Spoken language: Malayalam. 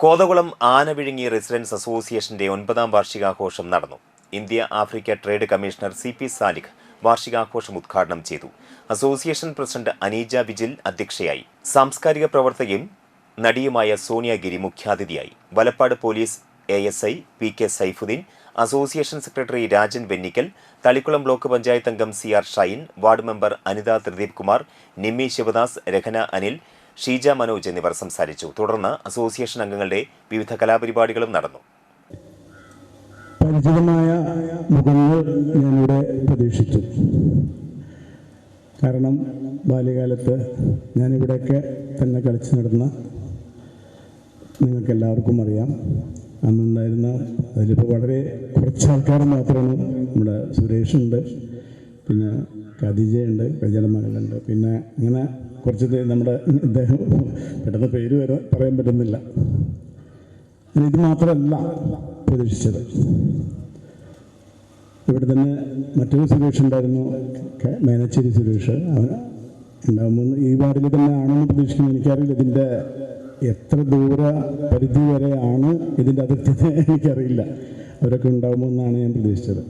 കോതകുളം ആനവിഴുങ്ങി റെസിഡൻസ് അസോസിയേഷന്റെ ഒൻപതാം വാർഷികാഘോഷം നടന്നു. India Africa trade commissioner C P Salikh വാർഷികാഘോഷം ഉദ്ഘാടനം ചെയ്തു. അസോസിയേഷൻ പ്രസിഡന്റ് അനീജ വിജിൽ അധ്യക്ഷയായി. സാംസ്കാരിക പ്രവർത്തകയും നടിയുമായ സോണിയഗിരി മുഖ്യാതിഥിയായി. Valappad police A S I P K Saifuddin association secretary Rajan Vennikkal Thalikkulam block panchayat അംഗം C R Shine ward member Anitha Thrideep Kumar Nimmi Sivadas Rahana Anil Sheeja Manoj എന്നിവർ സംസാരിച്ചു. തുടർന്ന് അസോസിയേഷൻ അംഗങ്ങളുടെ വിവിധ കലാപരിപാടികളും നടന്നു. പരിചിതമായ മുഖങ്ങൾ ഞാനിവിടെ പ്രതീക്ഷിച്ചു. കാരണം ബാല്യകാലത്ത് ഞാനിവിടെയൊക്കെ തന്നെ കളിച്ചു നടന്ന നിങ്ങൾക്കെല്ലാവർക്കും അറിയാം. അന്നുണ്ടായിരുന്ന അതിലിപ്പോൾ വളരെ കുറച്ച് ആൾക്കാർ മാത്രമാണ് നമ്മുടെ സുരേഷുണ്ട്. പിന്നെ ഖദീജയുണ്ട് കല്യാണ മകളുണ്ട് പിന്നെ അങ്ങനെ കുറച്ച് നമ്മുടെ ഇദ്ദേഹം പെട്ടെന്ന് പേര് വരെ പറയാൻ പറ്റുന്നില്ല. ഇത് മാത്രമല്ല പ്രതീക്ഷിച്ചത്. ഇവിടെ തന്നെ മറ്റൊരു സുരേഷ് ഉണ്ടായിരുന്നു മേനച്ചേരി സുരേഷ്. അവൻ ഉണ്ടാകുമ്പോൾ ഈ വാർഡിൽ തന്നെ ആണെന്ന് പ്രതീക്ഷിക്കുന്നു. എനിക്കറിയില്ല ഇതിന്റെ എത്ര ദൂര പരിധി വരെയാണ് ഇതിന്റെ അതിർത്തി എനിക്കറിയില്ല. അവരൊക്കെ ഉണ്ടാകുമെന്നാണ് ഞാൻ പ്രതീക്ഷിച്ചത്.